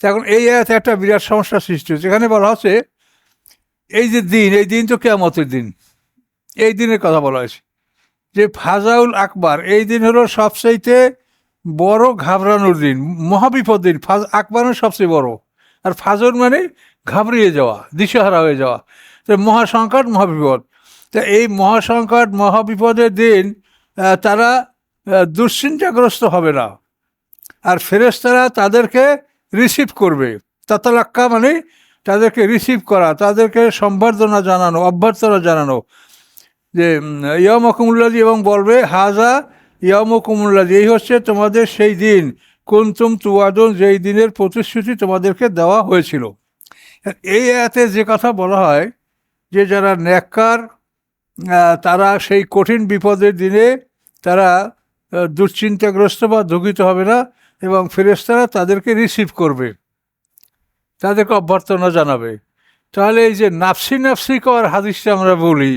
তো এখন এই আয়াতে একটা বিরাট সমস্যা সৃষ্টি হচ্ছে এখানে বলা হচ্ছে, এই যে দিন, এই দিন তো কেয়ামতের দিন। এই দিনের কথা বলা হয়েছে। যে ফাজাউল আকবার, এই দিন হলো সবচাইতে বড় ঘাবড়ানোর দিন, মহাবিপদ দিন। ফাজ আকবরের সবচেয়ে বড়। আর ফাজর মানে ঘাবড়িয়ে যাওয়া, দিশেহারা হয়ে যাওয়া। তো মহাসংকট, মহাবিপদ। তা এই মহাসংকট, মহাবিপদের দিন তারা দুশ্চিন্তাগ্রস্ত হবে না। আর ফেরেশতারা তাদেরকে রিসিভ করবে। তাতালাক্কা মানে তাদেরকে রিসিভ করা, তাদেরকে সম্বর্ধনা জানানো, অভ্যর্থনা জানানো। যে ইয়মকুমুল্লাদি এবং বলবে হাজা ইয়মকুমুল্লাদি এই হচ্ছে তোমাদের সেই দিন। কুন্তুম তুয়াদন যেই দিনের প্রতিশ্রুতি তোমাদেরকে দেওয়া হয়েছিল। এই আয়াতে যে কথা বলা হয়, যে যারা ন্যাক্কার তারা সেই কঠিন বিপদের দিনে তারা দুশ্চিন্তাগ্রস্ত বা দুঃখিত হবে না। এবং ফেরেশতারা তাদেরকে রিসিভ করবে, তাদেরকে অভ্যর্থনা জানাবে। তাহলে এই যে নাফসি নাফসি কর হাদিসটা আমরা বলি,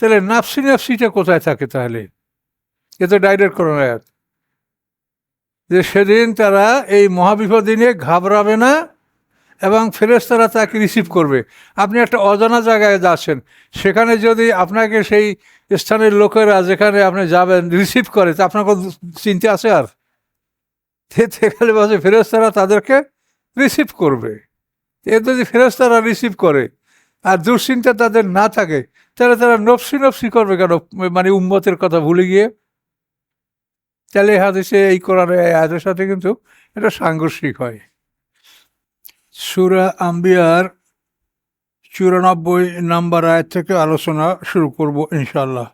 তাহলে নাফসি নাফসিটা কোথায় থাকে তাহলে? এ তো ডাইরেক্ট করোনা আয়াত। যে সেদিন তারা এই মহাবিপদ দিনে ঘাবড়াবে না এবং ফেরেশতারা তাকে রিসিভ করবে। আপনি একটা অজানা জায়গায় যাচ্ছেন, সেখানে যদি আপনাকে সেই স্থানের লোকেরা যেখানে আপনি যাবেন রিসিভ করে, তা আপনার কোনো চিন্তা আছে আর? সেখানে বলছে ফেরস্তারা তাদেরকে রিসিভ করবে। এ যদি ফেরস্তারা রিসিভ করে আর দুশ্চিন্তা তাদের না থাকে, তাহলে তারা নফসি নফসি করবে কেন? মানে উম্মতের কথা ভুলে গিয়ে। তাহলে হাদিসে এই করার আয়াতের সাথে কিন্তু এটা সাংঘর্ষিক হয়। সুরা আম্বিয়ার চুরানব্বই নাম্বার আয়াত থেকে আলোচনা শুরু করব ইনশাল্লাহ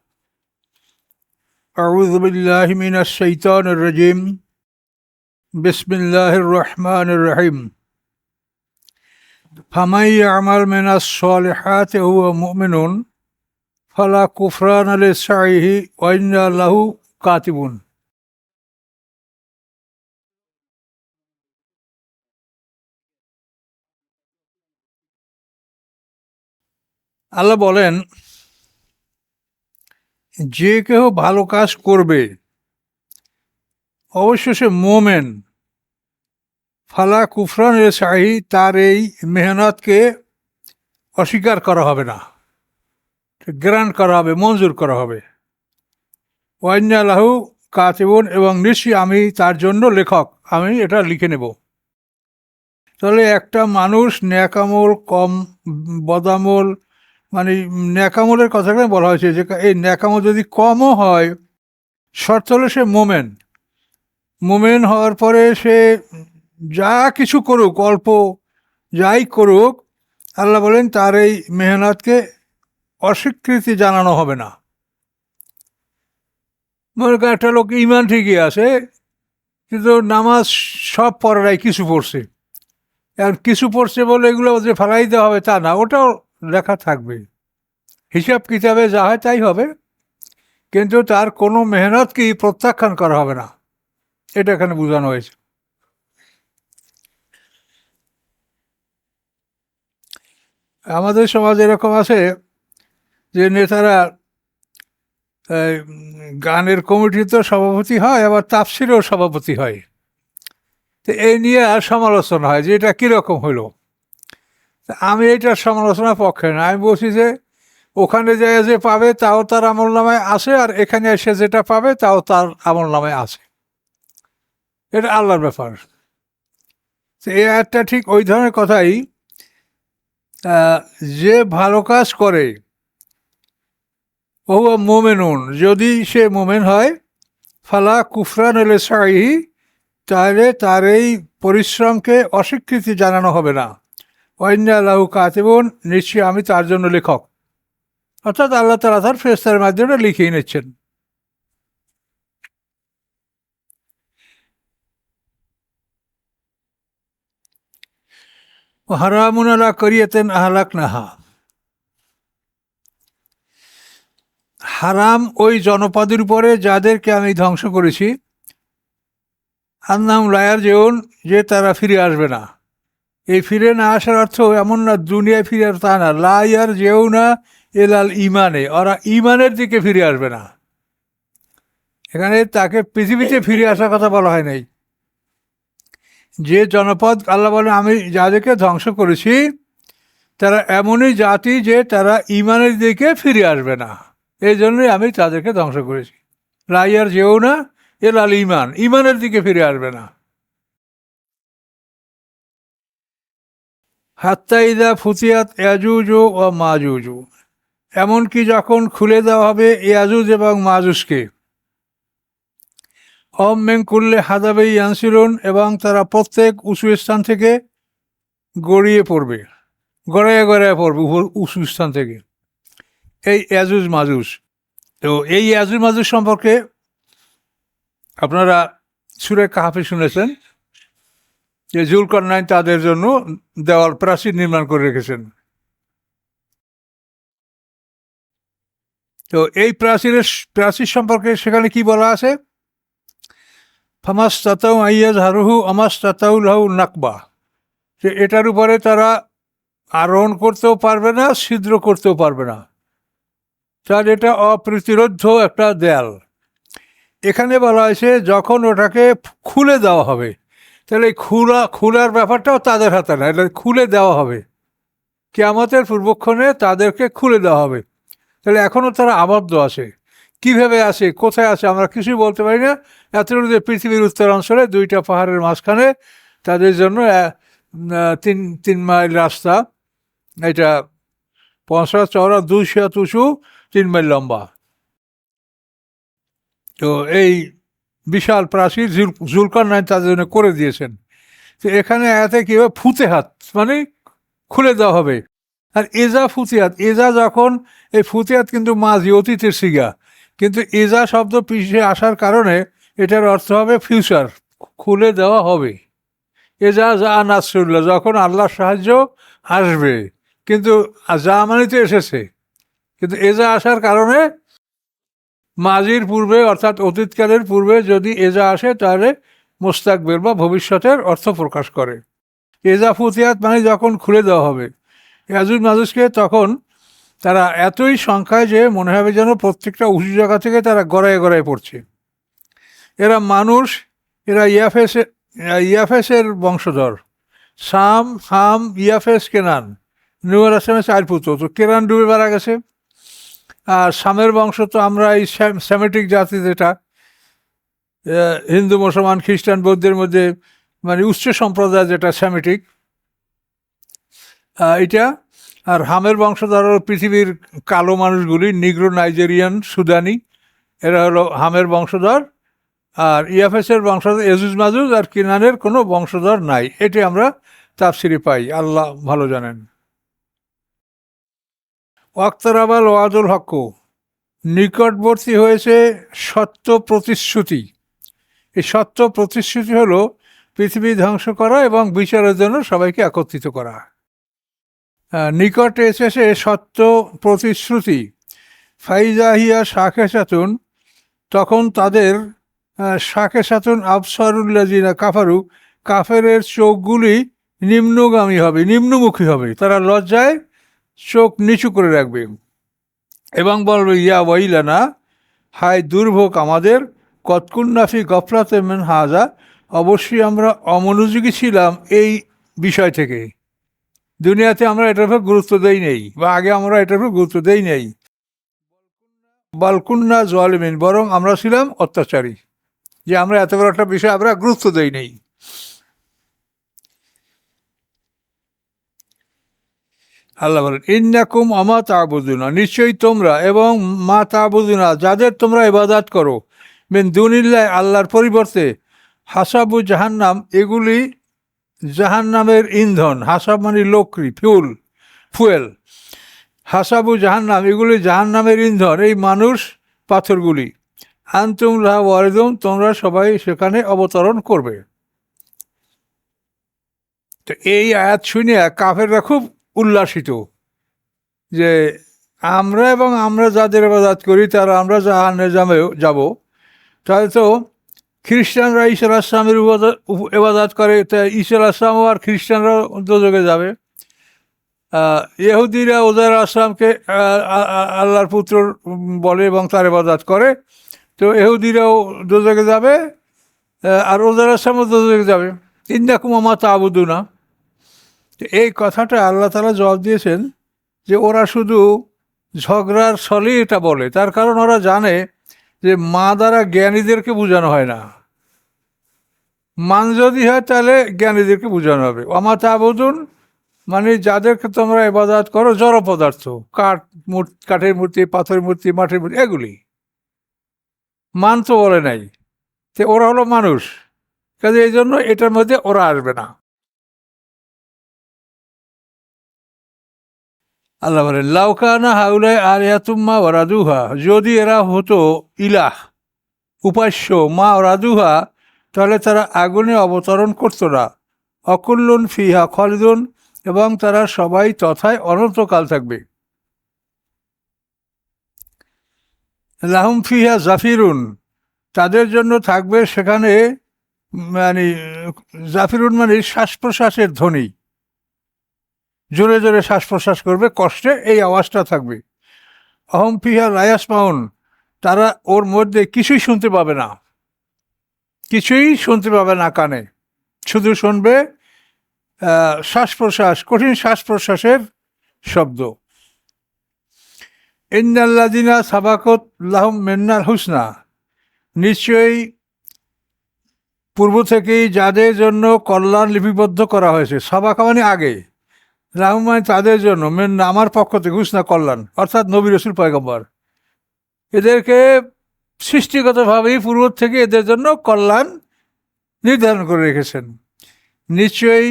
আউযু বিল্লাহি মিনাশ রাজিম। বিসমিল্লাহির রহমানির রহিম। ফামাই আমাল মিনাস সলিহাত হুয়া মুমিনুন, ফালা কুফরান আলি সাইহি ওয়াইন্না লাহু কাতিবুন। আল্লাহ বলেন, যে কেহ ভালো কাজ করবে অবশ্য সে মোমেন ফালা কুফরান শাহী তার এই মেহনতকে অস্বীকার করা হবে না। গ্রান্ট করা হবে, মঞ্জুর করা হবে। ওয়াইনালাহু কাতিবুন এবং নিশ্চয়ই আমি তার জন্য লেখক, আমি এটা লিখে নেব। তাহলে একটা মানুষ ন্যাকামল, কম বদামল মানে ন্যাকামলের কথাটা বলা হয়েছে যে, এই ন্যাকামল যদি কমও হয়, শর্ত হলে সে মোমেন। মোমেন হওয়ার পরে সে যা কিছু করুক, অল্প যাই করুক, আল্লাহ বলেন তার এই মেহনতকে অস্বীকৃতি জানানো হবে না। মনে করেন একটা লোক ইমান ঠিকই আছে, কিন্তু নামাজ সব পড়ে নাই কিছু পড়ছে। আর কিছু পড়ছে বলে এগুলো যে ফেলাই দেওয়া হবে তা না, ওটাও লেখা থাকবে। হিসাব কিতাবে যা হয় তাই হবে, কিন্তু তার কোনো মেহনতকেই প্রত্যাখ্যান করা হবে না। এটা এখানে বোঝানো হয়েছে। আমাদের সমাজ এরকম আছে যে নেতারা গানের কমিটিতে সভাপতি হয়, আবার তাফসিরও সভাপতি হয়। তো এই নিয়ে আর সমালোচনা হয় যে এটা কীরকম হলো। আমি এইটার সমালোচনার পক্ষে না। আমি বলছি যে ওখানে যে যে পাবে, তাও তার আমল নামায় আসে আর এখানে এসে যেটা পাবে, তাও তার আমল নামায় আসে এটা আল্লাহর ব্যাপার। তো এই একটা ঠিক ওই ধরনের কথাই যে ভালো কাজ করে ও মোমেনুন। যদি সে মোমেন হয়, ফালা কুফরান এলে সাহি তাহলে তার এই পরিশ্রমকে অস্বীকৃতি জানানো হবে না। ওয়াইন্না আল্লাহ কাতেবন, নিশ্চয়ই আমি তার জন্য লেখক। অর্থাৎ আল্লাহ তালা তার ফেরস্তার মাধ্যমে লিখিয়ে নিচ্ছেন। হারামুন আলা করিয়েতেন আহলাক নাহা হারাম ওই জনপদের উপরে যাদেরকে আমি ধ্বংস করেছি আন্নাম লায়ার যেউন যে তারা ফিরে আসবে না। এই ফিরে না আসার অর্থ এমন না, দুনিয়ায় ফিরে আসবে তা না। লায়ার যেও না এলাল ইমানে ওরা ইমানের দিকে ফিরে আসবে না। এখানে তাকে পৃথিবীতে ফিরে আসার কথা বলা হয় নাই। যে জনপদ আল্লাহ বলে আমি যাদেরকে ধ্বংস করেছি, তারা এমনই জাতি যে তারা ইমানের দিকে ফিরে আসবে না। এই জন্যই আমি তাদেরকে ধ্বংস করেছি। লাইয়ার যেও না, এ লাল ইমান। ইমানের দিকে ফিরে আসবে না। হাত্তাইদা ফুতিয়াত ইয়াজুজ ও মাজুজু। এমনকি যখন খুলে দেওয়া হবে ইয়াজুজ এবং মাজুজকে অম মেং কুল্লে হাদাবে ইয়ানসিলুন এবং তারা প্রত্যেক উঁচু স্থান থেকে গড়িয়ে পড়বে। গড়াইয়া গড়াইয়া পড়বে উঁচু স্থান থেকে। এই ইয়াজুজ মাজুজ। তো এই ইয়াজুজ মাজুজ সম্পর্কে আপনারা সুরে কাহাফে শুনেছেন? যে জুলকরনাইন তাদের জন্য দেওয়াল প্রাচীর নির্মাণ করে রেখেছেন। তো এই প্রাচীরের প্রাচীর সম্পর্কে সেখানে কি বলা আছে? ফামাস তাতাউ আইয়াজ হারুহু আমাস তাতাউল হাউ নাকবা। যে এটার উপরে তারা আরোহণ করতেও পারবে না, ছিদ্র করতেও পারবে না। তার এটা অপ্রতিরোধ্য একটা দেয়াল। এখানে বলা হয়েছে, যখন ওটাকে খুলে দেওয়া হবে, তাহলে খুলা, খোলার ব্যাপারটাও তাদের হাতে না, এটা খুলে দেওয়া হবে। কেয়ামতের পূর্বক্ষণে তাদেরকে খুলে দেওয়া হবে। তাহলে এখনও তারা আবদ্ধ আছে। কীভাবে আছে কোথায় আছে আমরা কিছুই বলতে পারি না। এতটুকু পৃথিবীর উত্তরাঞ্চলে দুইটা পাহাড়ের মাঝখানে তাদের জন্য তিন তিন মাইল রাস্তা। এটা পঞ্চাশ চওড়া দুইশো উঁচু তিন মাইল লম্বা। তো এই বিশাল প্রাচীর জুল জুলকার নাইন তাদের জন্য করে দিয়েছেন। তো এখানে এতে কি হবে ফুতে হাত মানে খুলে দেওয়া হবে। আর এজা ফুতিয়াত এজা যখন, এই ফুতিয়াত কিন্তু মাঝি অতীতের সিগা কিন্তু এজা শব্দ পিছিয়ে আসার কারণে এটার অর্থ হবে ফিউচার খুলে দেওয়া হবে। এজা যা নাসরুল্লাহ, যখন আল্লাহর সাহায্য আসবে, কিন্তু যা মানে তো এসেছে। কিন্তু এজা আসার কারণে মাঝির পূর্বে, অর্থাৎ অতীতকালের পূর্বে যদি এজা আসে, তাহলে মোস্তাকবের বা ভবিষ্যতের অর্থ প্রকাশ করে। এজা ফুতিয়াত মানে যখন খুলে দেওয়া হবে। ইয়াজুজ মাজুজকে তখন তারা এতই সংখ্যায় যে মনে হবে যেন প্রত্যেকটা উঁচু জায়গা থেকে তারা গড়ায় গড়ায় পড়ছে। এরা মানুষ, এরা ইয়াফেস, ইয়াফেসের বংশধর। সাম, হাম, ইয়াফেস, কেনান। নুয়ার আসামে চার পুত্র। তো কেনান ডুবে মারা গেছে। আর সামের বংশ তো আমরা এই স্যামেটিক জাতি যেটা হিন্দু, মুসলমান, খ্রিস্টান, বৌদ্ধের মধ্যে মানে উচ্চ সম্প্রদায় যেটা স্যামেটিক এটা আর হামের বংশধর হলো পৃথিবীর কালো মানুষগুলি, নিগ্রো, নাইজেরিয়ান, সুদানি। এরা হলো হামের বংশধর। আর ইয়াফেসের বংশধর এজুজ মাজুজ আর কিনানের কোনো বংশধর নাই। এটি আমরা তাফসিরে পাই। আল্লাহ ভালো জানেন। ওয়াক্তারাবাল ওয়াদুল হক, নিকটবর্তী হয়েছে সত্য প্রতিশ্রুতি। এই সত্য প্রতিশ্রুতি হলো পৃথিবী ধ্বংস করা এবং বিচারের জন্য সবাইকে একত্রিত করা। নিকটে এসেছে সত্য প্রতিশ্রুতি। ফাইজাহিয়া শাখে সাতুন, তখন তাদের শাখে সাতুন আফসারুল্লাজিনা কাফারু, কাফেরের চোখগুলি নিম্নগামী হবে, নিম্নমুখী হবে। তারা লজ্জায় চোখ নিচু করে রাখবে এবং বলবে, ইয়া ওয়াইলানা, হায় দুর্ভোগ আমাদের কতকুন্নাফি গফলাতে মেন হাজা, অবশ্যই আমরা অমনোযোগী ছিলাম এই বিষয় থেকে। দুনিয়াতে আমরা এটার উপর গুরুত্ব দেই নেই, বা আগে আমরা এটার উপর গুরুত্ব দেই নেই। বালকুন্না জোয়ালিমিন বরং আমরা ছিলাম অত্যাচারী, যে আমরা এত বড় একটা বিষয় আমরা গুরুত্ব দেই নেই। আল্লাহ বলেন, ইন্নাকুম আমা তাবুদুনা নিশ্চয়ই তোমরা এবং মা তাবুদুনা, যাদের তোমরা ইবাদাত করো, মেন দুনিল্লায় আল্লাহর পরিবর্তে, হাসাবু জাহান্নাম, এগুলি জাহান্নামের ইন্ধন হাসাব মানে লোকরি ফিউল ফুয়েল, হাসাবু জাহান্নাম, এগুলি জাহান্নামের ইন্ধন, এই মানুষ পাথরগুলি। আন্তুম লাহা ওয়ারিদুম তোমরা সবাই সেখানে অবতরণ করবে। তো এই আয়াত শুনে কাফেররা খুব উল্লাসিত যে আমরা এবং আমরা যাদের ইবাদত করি, তারা আমরা জাহান্নে যাবে যাব। তাহলে তো খ্রিস্টানরা ঈশ্বর আসলামের এবাদাত করে, তা ঈশ্বর আসলামও আর খ্রিস্টানরা দোজকে যাবে। ইহুদিরা ওদের আসলামকে আল্লাহর পুত্র বলে এবং তার ইবাদত করে। তো এহুদিরাও দোজকে যাবে আর ওদের আসলামও দোজকে যাবে। ইন্দাকুম আমা তাবুদু না তো এই কথাটা আল্লাহ তালা জবাব দিয়েছেন যে ওরা শুধু ঝগড়ার ছলেই এটা বলে। তার কারণ ওরা জানে যে মা দ্বারা জ্ঞানীদেরকে বোঝানো হয় না। মান যদি হয় তাহলে জ্ঞানীদেরকে বোঝানো হবে। অমা তাবুদুন মানে যাদেরকে তোমরা ইবাদত করো, জড় পদার্থ, কাঠ কাঠের মূর্তি, পাথরের মূর্তি, মাঠের মূর্তি, এগুলি। মান তো বলে নাই। তো ওরা হলো মানুষ। কাজে এই জন্য এটার মধ্যে ওরা আসবে না। আল্লাহ বলে লাউকানা হাউলায় আলিয়াতুম্মা ওরাদুহা যদি এরা হতো ইলাহ, উপাস্য, মা ওরাদুহা তাহলে তারা আগুনে অবতরণ করতো না। অকুল্লুন ফিহা খলিদুন, এবং তারা সবাই তথায় অনন্তকাল থাকবে। লাহুম ফিহা জাফিরুন, তাদের জন্য থাকবে সেখানে মানে জাফিরুন মানে শ্বাস প্রশ্বাসের ধ্বনি। জোরে জোরে শ্বাস প্রশ্বাস করবে, কষ্টে এই আওয়াজটা থাকবে। অহম ফিহা রায়াস মাউন, তারা ওর মধ্যে কিছুই শুনতে পাবে না। কিছুই শুনতে পাবে না কানে। শুধু শুনবে শ্বাস প্রশ্বাস, কঠিন শ্বাস প্রশ্বাসের শব্দ। ইন্নাল্লাদিনা সাবাকত লাহম মেন্নার হুসনা, নিশ্চয়ই পূর্ব থেকেই যাদের জন্য কল্যাণ লিপিবদ্ধ করা হয়েছে। সাবাকা মানে আগে। রাহমান তাদের জন্য মেন আমার পক্ষ থেকে হুসনা কল্যাণ, অর্থাৎ নবী রসুল পয়গম্বর। এদেরকে সৃষ্টিগতভাবেই পূর্ব থেকে এদের জন্য কল্যাণ নির্ধারণ করে রেখেছেন। নিশ্চয়ই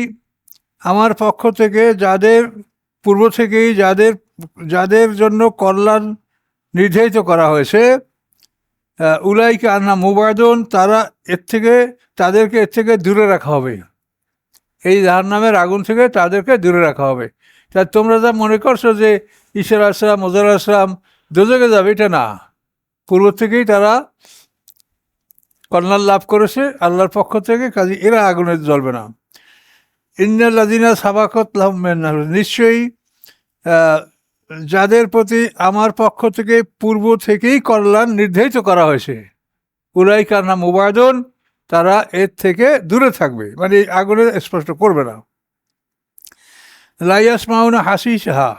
আমার পক্ষ থেকে যাদের, পূর্ব থেকেই যাদের যাদের জন্য কল্যাণ নির্ধারিত করা হয়েছে উলাইকে আন্না মুবায়দন, তারা এর থেকে, তাদেরকে এর থেকে দূরে রাখা হবে। এই নামের আগুন থেকে তাদেরকে দূরে রাখা হবে। তা তোমরা যা মনে করছ যে ঈশ্বর আসলাম মজার আসলাম দুজকে যাবে, এটা না। পূর্ব থেকেই তারা কল্যাণ লাভ করেছে, আল্লাহর পক্ষ থেকে, কাজে এরা আগুনে জ্বলবে না। ইন্নাল্লাদিনা সাবাকত নিশ্চয়ই যাদের প্রতি আমার পক্ষ থেকে পূর্ব থেকেই কল্যাণ নির্ধারিত করা হয়েছে। উলাই কান্না মুবায়দন তারা এর থেকে দূরে থাকবে। মানে আগুনে স্পষ্ট করবে না। লাইয়াস মাউনা হাসিস হা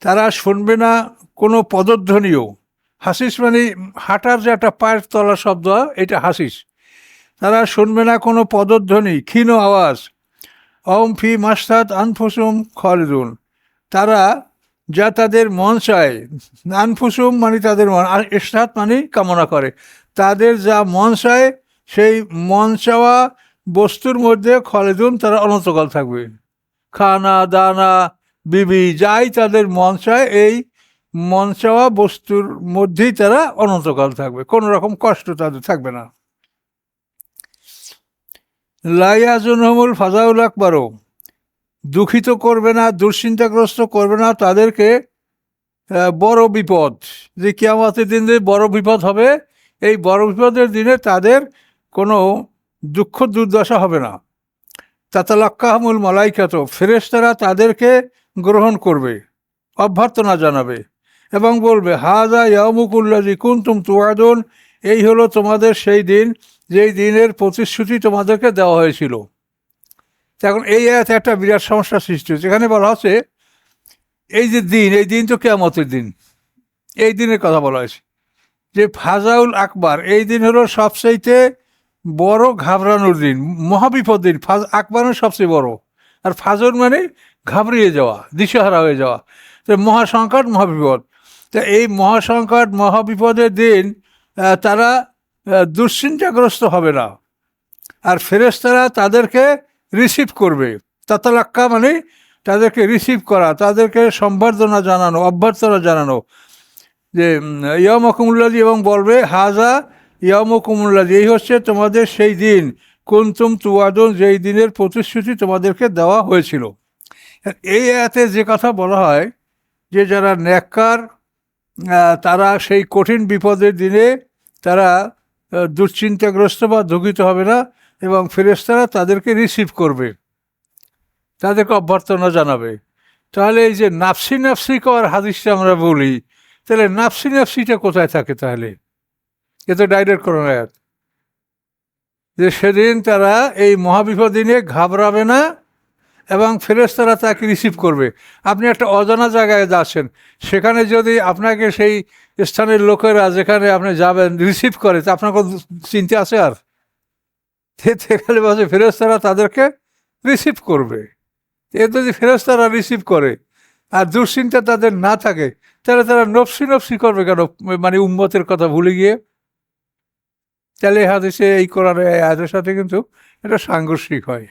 তারা শুনবে না কোনো পদধ্বনিও। হাসিস মানে হাঁটার যে একটা পায়ের তলা শব্দ, এটা হাসিস। তারা শুনবে না কোনো পদধ্বনি, ক্ষীণ আওয়াজ। অম ফি মাস্তাদ আনফুসুম খলিদুন। তারা যা তাদের মন চায়, আনফুসুম মানে তাদের মন, আর ইস্তাদ মানে কামনা করে। তাদের যা মন চায় সেই মন চাওয়া বস্তুর মধ্যে খলেদুন তারা অনন্তকাল থাকবে। খানা, দানা, বিবি, যাই তাদের মন চায়, এই মন চাওয়া বস্তুর মধ্যেই তারা অনন্তকাল থাকবে। কোনো রকম কষ্ট তাদের থাকবে না। লাইয়াজুনহমুল ফাজাউল আকবরও দুঃখিত করবে না, দুশ্চিন্তাগ্রস্ত করবে না, তাদেরকে বড় বিপদ, যে কিয়ামতের দিন যে বড় বিপদ হবে, এই বড় বিপদের দিনে তাদের কোনো দুঃখ দুর্দশা হবে না। তাতালাক্কাহমুল মালাইকাত, ফেরেশতারা তাদেরকে গ্রহণ করবে, অভ্যর্থনা জানাবে এবং বলবে হাজা ইয়ামুকুল্লাজি কুন্তুম তুয়াদুন এই হলো তোমাদের সেই দিন, যেই দিনের প্রতিশ্রুতি তোমাদেরকে দেওয়া হয়েছিল। এখন এই আয়াতে একটা বিরাট সমস্যা সৃষ্টি হচ্ছে এখানে বলা হচ্ছে, এই যে দিন, এই দিন তো কেয়ামতের দিন, এই দিনের কথা বলা হয়েছে। যে ফাজাউল আকবার, এই দিন হলো সবচাইতে বড় ঘাবড়ানোর দিন মহাবিপদ দিন। ফাজ আকবরের সবচেয়ে বড়। আর ফাজর মানে ঘাবড়িয়ে যাওয়া, দিশেহারা হয়ে যাওয়া। তো মহাসংকট, মহাবিপদ। তো এই মহাসংকট, মহাবিপদের দিন তারা দুশ্চিন্তাগ্রস্ত হবে না। আর ফেরেশতারা তাদেরকে রিসিভ করবে। তাতালাক্কা মানে তাদেরকে রিসিভ করা, তাদেরকে সম্বর্ধনা জানানো, অভ্যর্থনা জানানো। যে ইয়ম কুমুল্লাদি এবং বলবে হাজা ইয়ম কুমুল্লাদি এই হচ্ছে তোমাদের সেই দিন। কুন্তুম তুয়াদন যেই দিনের প্রতিশ্রুতি তোমাদেরকে দেওয়া হয়েছিল। এই এতে যে কথা বলা হয়, যে যারা ন্যাক্কার তারা সেই কঠিন বিপদের দিনে তারা দুশ্চিন্তাগ্রস্ত বা দুঃখিত হবে না এবং ফেরেশতারা তাদেরকে রিসিভ করবে। তাদেরকে অভ্যর্থনা জানাবে। তাহলে এই যে নাফসি নাফসি কর হাদিসটা আমরা বলি, তাহলে নাফসি নাফসিটা কোথায় থাকে তাহলে? এ তো ডাইরেক্ট করোনা যে সেদিন তারা এই মহাবিপদ নিয়ে ঘাবড়াবে না এবং ফেরেশতারা তাকে রিসিভ করবে। আপনি একটা অজানা জায়গায় যাচ্ছেন, সেখানে যদি আপনাকে সেই স্থানের লোকেরা যেখানে আপনি যাবেন রিসিভ করে, তা আপনার কোনো চিন্তা আছে আর? সেখানে বসে ফেরেশতারা তাদেরকে রিসিভ করবে। এ যদি ফেরেশতারা রিসিভ করে আর দুশ্চিন্তা তাদের না থাকে, তাহলে তারা নফসি নফসি করবে কেন? মানে উম্মতের কথা ভুলে গিয়ে। তাহলে এই হাদিসে এই কোরআনের আয়াতের সাথে কিন্তু এটা সাংঘর্ষিক হয়।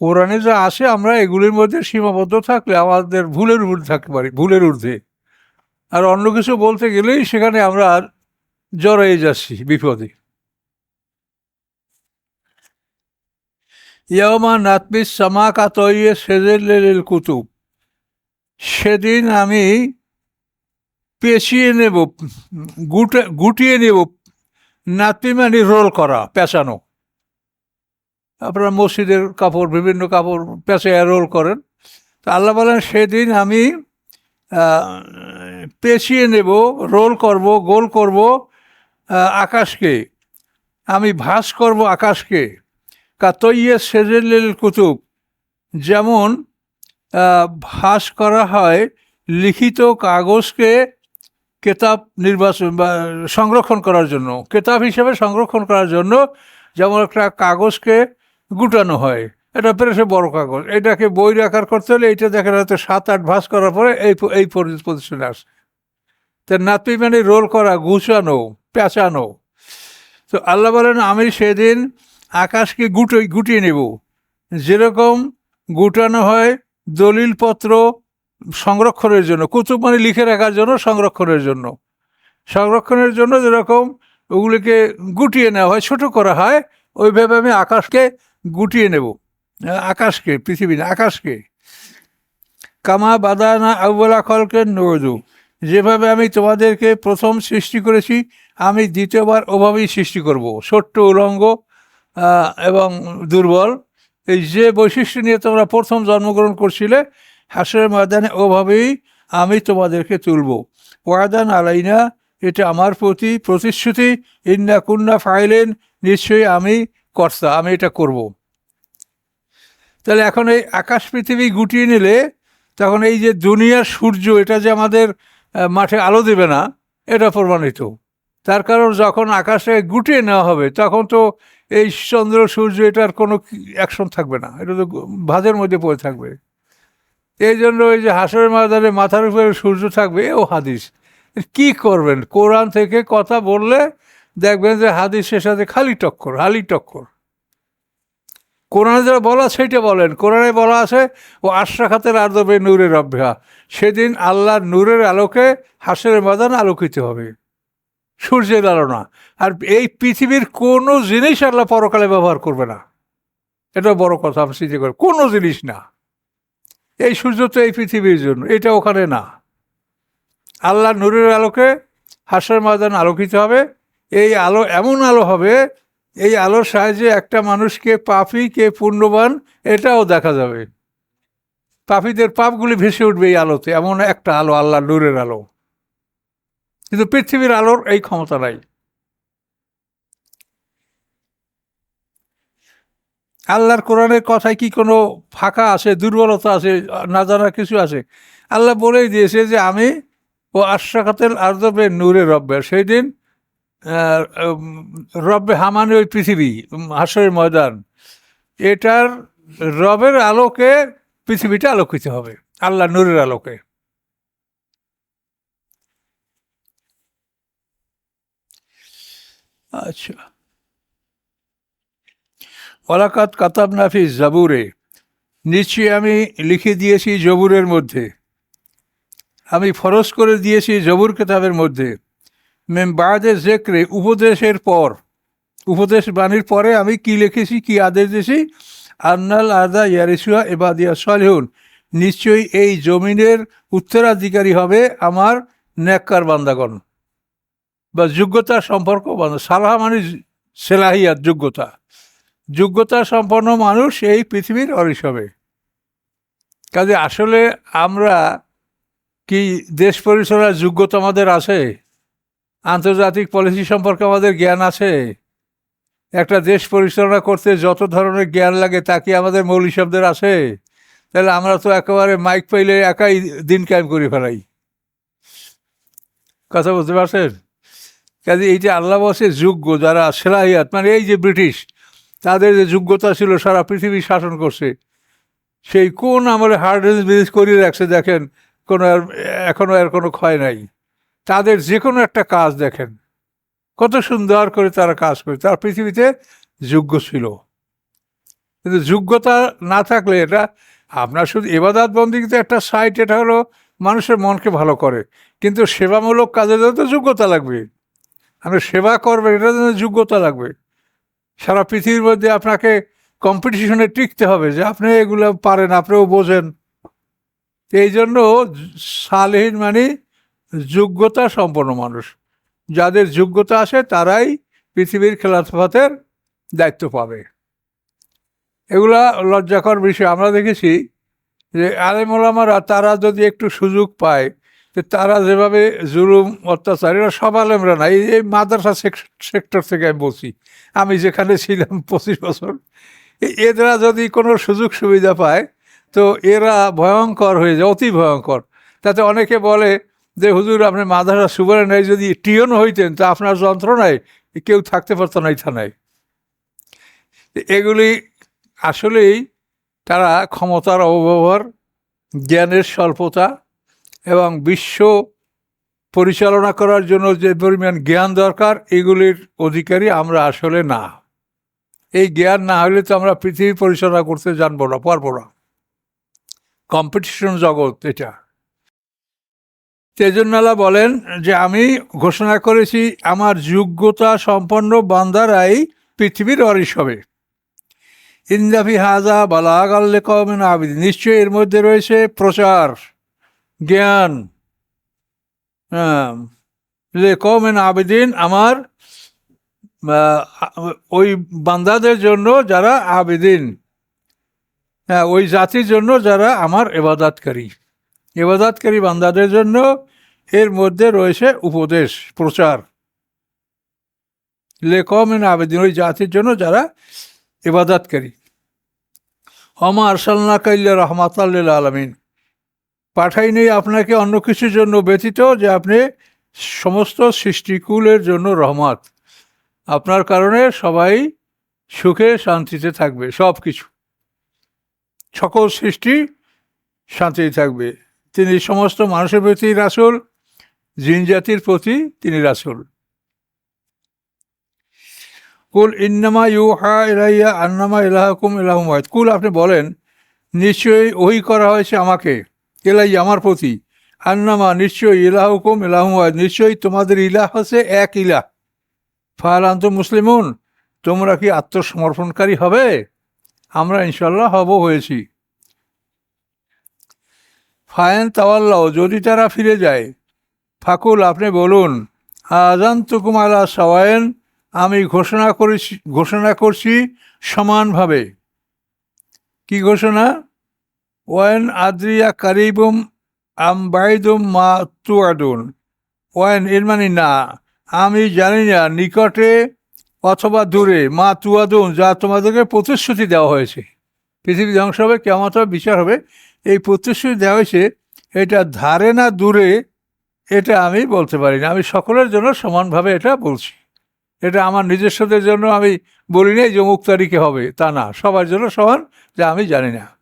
কোরআনে যা আসে, আমরা এগুলির মধ্যে সীমাবদ্ধ থাকলে আমাদের ভুলের ঊর্ধ্বে থাকতে পারি, ভুলের ঊর্ধ্বে। আর অন্য কিছু বলতে গেলেই সেখানে আমরা জড়াই যাচ্ছি বিপদে। ইয়ামা নাতমিস সামা কাতইয়ে সেজেল কুতুব। সেদিন আমি পেঁচিয়ে নেব, গুটে, গুটিয়ে নেব নাতমি মানে রোল করা, পেঁচানো। আপনারা মসজিদের কাপড়, বিভিন্ন কাপড় পেঁচায় রোল করেন। তো আল্লাহ বলেন, সেদিন আমি পেঁচিয়ে নেব, রোল করব, গোল করব আকাশকে। আমি ভাস করব আকাশকে। কাতইয়ে সেজেল কুতুব, যেমন ভাস করা হয় লিখিত কাগজকে কেতাব নির্বাচন বা সংরক্ষণ করার জন্য, কেতাব হিসেবে সংরক্ষণ করার জন্য যেমন একটা কাগজকে গুটানো হয়। এটা প্রেসে বড় কাগজ। এটাকে বই আকার করতে হলে এইটা দেখা যাচ্ছে সাত, আট ভাস করার পরে এই এই পজিশনে আসে। তো নাতি মানে রোল করা, গুছানো, পেঁচানো। তো আল্লাহ বলেন, আমি সেদিন আকাশকে গুটো, গুটিয়ে নেব। যেরকম গুটানো হয় দলিলপত্র সংরক্ষণের জন্য কুতুব মানে লিখে রাখার জন্য সংরক্ষণের জন্য। সংরক্ষণের জন্য যেরকম ওগুলিকে গুটিয়ে নেওয়া হয়, ছোট করা হয়, ওইভাবে আমি আকাশকে গুটিয়ে নেব। আকাশকে, পৃথিবী আকাশকে। কামা বাদানা আউ্বলা খলকে নরদু যেভাবে আমি তোমাদেরকে প্রথম সৃষ্টি করেছি, আমি দ্বিতীয়বার ওভাবেই সৃষ্টি করব। ছোট্ট উলঙ্গ এবং দুর্বল। এই যে বৈশিষ্ট্য নিয়ে তোমরা প্রথম জন্মগ্রহণ করছিলে, হাসরের ময়দানে ওভাবেই আমি তোমাদেরকে তুলব। ওয়াদান আলাইনা, এটা আমার প্রতি প্রতিশ্রুতি। ইন্না কুন্না ফাইলেন, নিশ্চয়ই আমি কর্তা, আমি এটা করব। তাহলে এখন এই আকাশ পৃথিবী গুটিয়ে নিলে, তখন এই যে দুনিয়ার সূর্য, এটা যে আমাদের মাঠে আলো দেবে না, এটা প্রমাণিত। তার কারণ যখন আকাশে গুটিয়ে নেওয়া হবে, তখন তো এই চন্দ্র, সূর্য এটার কোনো অ্যাকশন থাকবে না। এটা তো ভাজের মধ্যে পড়ে থাকবে। এই জন্য ওই যে হাসরের মাদারে মাথার উপরে সূর্য থাকবে ও হাদিস। কি করবেন? কোরআন থেকে কথা বললে দেখবেন যে হাদিসের সাথে খালি টক্কর, হালি টক্কর। কোরআনে যারা বলা সেইটা বলেন। কোরআনে বলা আছে, ও আশ্রাখাতের আর্দবে নূরের অভ্যা সেদিন আল্লাহর নূরের আলোকে হাসের মাদান আলোকিত হবে। সূর্যের আলো না আর এই পৃথিবীর কোনো জিনিস আল্লাহ পরকালে ব্যবহার করবে না। এটা বড় কথা, আমি স্মৃতি করি। কোনো জিনিস না। এই সূর্য তো এই পৃথিবীর জন্য, এটা ওখানে না। আল্লাহ নূরের আলোকে হাসের ময়দান আলোকিত হবে। এই আলো এমন আলো হবে, এই আলোর সাহায্যে একটা মানুষকে পাপি কে পুণ্যবান, এটাও দেখা যাবে। পাপীদের পাপগুলি ভেসে উঠবে এই আলোতে, এমন একটা আলো, আল্লাহ নূরের আলো। কিন্তু পৃথিবীর আলোর এই ক্ষমতা নাই। আল্লাহর কোরআনের কথায় কি কোনো ফাঁকা আছে দুর্বলতা আছে না জানা কিছু আছে আল্লাহ বলেই দিয়েছে যে আমি ও আশ্রাকাতের আর্দবে নূরে রব্বে। সেই দিন রব্বে হামানে ওই পৃথিবী হাসরের ময়দান। এটার রবের আলোকে পৃথিবীটা আলোকিত হবে, আল্লাহ নূরের আলোকে। আচ্ছা। ওলাকাত কাতাব নাফি জাবুরে। নিশ্চয়ই আমি লিখে দিয়েছি জবুরের মধ্যে। আমি ফরজ করে দিয়েছি জবুর কেতাবের মধ্যে। মেম বাদে জেক্রে, উপদেশের পর। উপদেশ বাণীর পরে আমি কি লিখেছি, কি আদেশ দিয়েছি? আন্নাল আদা ইয়ারিসুয়া এবাদিয়া সলেহুন। নিশ্চয়ই এই জমিনের উত্তরাধিকারী হবে আমার নেককার বান্দাগণ। বা যোগ্যতা সম্পর্ক বান্ধব সালাহ মানে সেলাহিয়াত, যোগ্যতা। যোগ্যতা সম্পন্ন মানুষ এই পৃথিবীর অরিস হবে। কাজে আসলে আমরা কি দেশ পরিচালনার যোগ্যতা আমাদের আছে? আন্তর্জাতিক পলিসি সম্পর্কে আমাদের জ্ঞান আছে? একটা দেশ পরিচালনা করতে যত ধরনের জ্ঞান লাগে তা কি আমাদের মৌলিক শব্দের আছে? তাহলে আমরা তো একেবারে মাইক পাইলে একাই দিন কায়েম করে ফেলাই। কথা বলতে পারছেন? কাজে এইটা আল্লাহ বসে যোগ্য যারা সেলাহিয়াত মানে এই যে ব্রিটিশ, তাদের যে যোগ্যতা ছিল, সারা পৃথিবী শাসন করছে। সেই কোন আমলে হার্ড ব্রিজ করিয়ে রাখছে, দেখেন, কোনো আর এখনও আর কোনো ক্ষয় নাই। তাদের যে কোনো একটা কাজ দেখেন, কত সুন্দর করে তারা কাজ করে, তার পৃথিবীতে যোগ্য ছিল। কিন্তু যোগ্যতা না থাকলে এটা, আপনার শুধু এবাদাত বন্দিতে একটা সাইট এটা হলো মানুষের মনকে ভালো করে। কিন্তু সেবামূলক কাজের জন্য তো যোগ্যতা লাগবে। আপনি সেবা করবেন এটার জন্য যোগ্যতা লাগবে। সারা পৃথিবীর মধ্যে আপনাকে কম্পিটিশনে টিকতে হবে যে আপনি এগুলো পারেন, আপনিও বোঝেন। এই জন্য সালহীন মানে যোগ্যতা সম্পন্ন মানুষ। যাদের যোগ্যতা আসে তারাই পৃথিবীর খেলাফতের দায়িত্ব পাবে। এগুলা লজ্জাকর বিষয়। আমরা দেখেছি যে আলেমোলামারা তারা যদি একটু সুযোগ পায় তারা যেভাবে জুলুম, অত্যাচার, এরা সব আলেমরা না। এই এই মাদ্রাসা সেক্টর থেকে আমি বলছি, আমি যেখানে ছিলাম পঁচিশ বছর এরা যদি কোনো সুযোগ সুবিধা পায়, তো এরা ভয়ঙ্কর হয়ে যায়, অতি ভয়ঙ্কর। তাতে অনেকে বলে যে, হুজুর, আপনি মাদ্রাসা সুবারে নাই যদি টিয়ন হইতেন, তা আপনার যন্ত্রণায় কেউ থাকতে পারতো না থানায়। এগুলি আসলেই তারা ক্ষমতার অপব্যবহার জ্ঞানের স্বল্পতা এবং বিশ্ব পরিচালনা করার জন্য যে পরিমাণ জ্ঞান দরকার, এগুলির অধিকারী আমরা আসলে না। এই জ্ঞান না হলে তো আমরা পৃথিবী পরিচালনা করতে জানব না, পারব না। কম্পিটিশন জগৎ এটা। তেজন্নালা বলেন যে, আমি ঘোষণা করেছি, আমার যোগ্যতা সম্পন্ন বান্দারাই পৃথিবীর অরিস হবে। ইন্দাফি হাজা বালাগ আল্লে কমেন আবিদ নিশ্চয়ই এর মধ্যে রয়েছে প্রচার। জ্ঞান। কমেন আবেদিন আমার ওই বান্দাদের জন্য যারা আবেদিন হ্যাঁ ওই জাতির জন্য যারা আমার এবাদাতকারী। এবাদাতকারী বান্দাদের জন্য এর মধ্যে রয়েছে উপদেশ, প্রচার। লেকমেন আবেদিন, ওই জাতির জন্য যারা এবাদাতকারী। হমা আরসাল্লা কাইল্লা রহমাত আলমিন। পাঠাই নেই আপনাকে অন্য কিছুর জন্য ব্যতীত যে আপনি সমস্ত সৃষ্টিকুলের জন্য রহমত। আপনার কারণে সবাই সুখে শান্তিতে থাকবে, সব কিছু। সকল সৃষ্টি শান্তিতে থাকবে। তিনি সমস্ত মানুষের প্রতি রাসুল, জিন জাতির প্রতি তিনি রাসুল। কুল ইন্নামা ইউহা ইলাইয়া আন্নামা ইলাহাকুম ইলাহুম কুল আপনি বলেন, নিশ্চয়ই ওই করা হয়েছে আমাকে। এলাই আমার প্রতি। আন্নামা নিশ্চয়ই ইলাহুকুম, ইলাহুম ওয়াহিদ। নিশ্চয়ই তোমাদের ইলাহ হচ্ছে এক ইলাহ। ফাহালান্ত মুসলিমুন, তোমরা কি আত্মসমর্পণকারী হবে? আমরা ইনশাল্লাহ হব হয়েছি। ফায়েন তাওয়াল্লাহ যদি তারা ফিরে যায়, ফাকুল আপনি বলুন আজান তুকুম সওয়ায়েন আমি ঘোষণা করেছি, ঘোষণা করছি সমানভাবে। কি ঘোষণা? ওয়েন আদ্রিয়া কারিবুম আম বাইদুম মা তুয়াদুন ওয়েন এর মানে না আমি জানি না নিকটে অথবা দূরে মা তুয়াদুন, যা তোমাদেরকে প্রতিশ্রুতি দেওয়া হয়েছে। পৃথিবী ধ্বংস হবে কেমন বিচার হবে। এই প্রতিশ্রুতি দেওয়া হয়েছে, এটা ধারে না দূরে, এটা আমি বলতে পারি না। আমি সকলের জন্য সমানভাবে এটা বলছি। এটা আমার নিজস্বদের জন্য আমি বলি নাই যে অমুক তারিখে হবে, তা না। সবার জন্য সমান, যা আমি জানি না।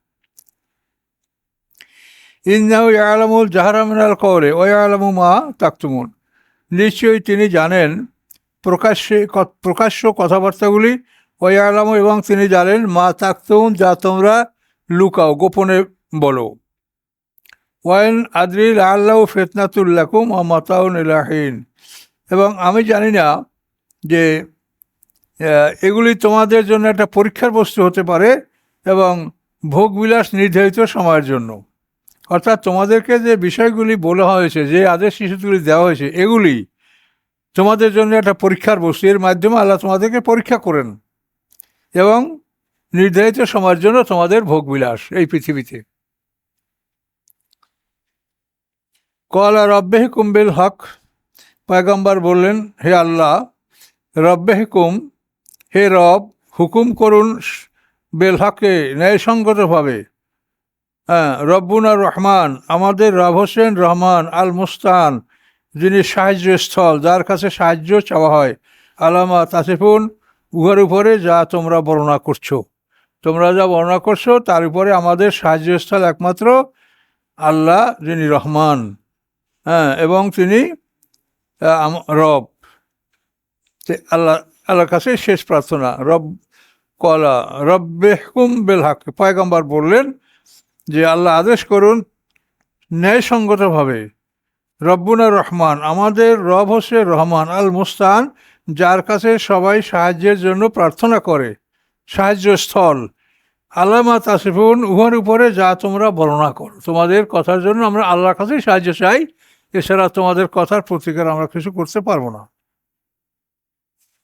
ইন্দাউ আলমুল জাহারামিনাল কৌরে ওই আলমু মা তাকতুমুন। নিশ্চয়ই তিনি জানেন প্রকাশ্যে প্রকাশ্য কথাবার্তাগুলি। ওই আলম এবং তিনি জানেন, মা তাকতুন যা তোমরা লুকাও, গোপনে বলো। ওয়াইন আদ্রিল আল্লাহ ফেতনাতুল্লাকুম ও মাতাউন ইলাহিন এবং আমি জানি না যে এগুলি তোমাদের জন্য একটা পরীক্ষার বস্তু হতে পারে এবং ভোগবিলাস নির্ধারিত সময়ের জন্য। অর্থাৎ তোমাদেরকে যে বিষয়গুলি বলা হয়েছে, যে আদেশ শিশুগুলি দেওয়া হয়েছে, এগুলি তোমাদের জন্য একটা পরীক্ষার বস্তু। এর মাধ্যমে আল্লাহ তোমাদেরকে পরীক্ষা করেন এবং নির্ধারিত সময়ের জন্য তোমাদের ভোগবিলাস এই পৃথিবীতে। কলা রব্বে কুম্বিল হক। পয়গম্বর বললেন, হে আল্লাহ, রব্বে হুকুম, হে রব, হুকুম করুন বেল হকে ন্যায়সঙ্গতভাবে। হ্যাঁ রব্বুনা রহমান, আমাদের রব হোসেন রহমান আল মুস্তান যিনি সাহায্যস্থল, যার কাছে সাহায্য চাওয়া হয়। আলামা তাসিফুন, উহার উপরে যা তোমরা বর্ণনা করছ। তোমরা যা বর্ণনা করছ, তার উপরে আমাদের সাহায্যস্থল একমাত্র আল্লাহ, যিনি রহমান। হ্যাঁ এবং তিনি রব। আল্লাহ, আল্লাহর কাছে শেষ প্রার্থনা, রব কলা রব্বে হুকুম বেল হক। পয়গম্বর বললেন যে আল্লাহ আদেশ করুন, ন্যায়সঙ্গতভাবে রব্বুনা রহমান, আমাদের রব হোসে রহমান আল মুস্তান যার কাছে সবাই সাহায্যের জন্য প্রার্থনা করে। সাহায্যস্থল আল্লামা তাসিফুন, উহার উপরে যা তোমরা বর্ণনা করো। তোমাদের কথার জন্য আমরা আল্লাহর কাছেই সাহায্য চাই। এছাড়া তোমাদের কথার প্রতিকার আমরা কিছু করতে পারব না।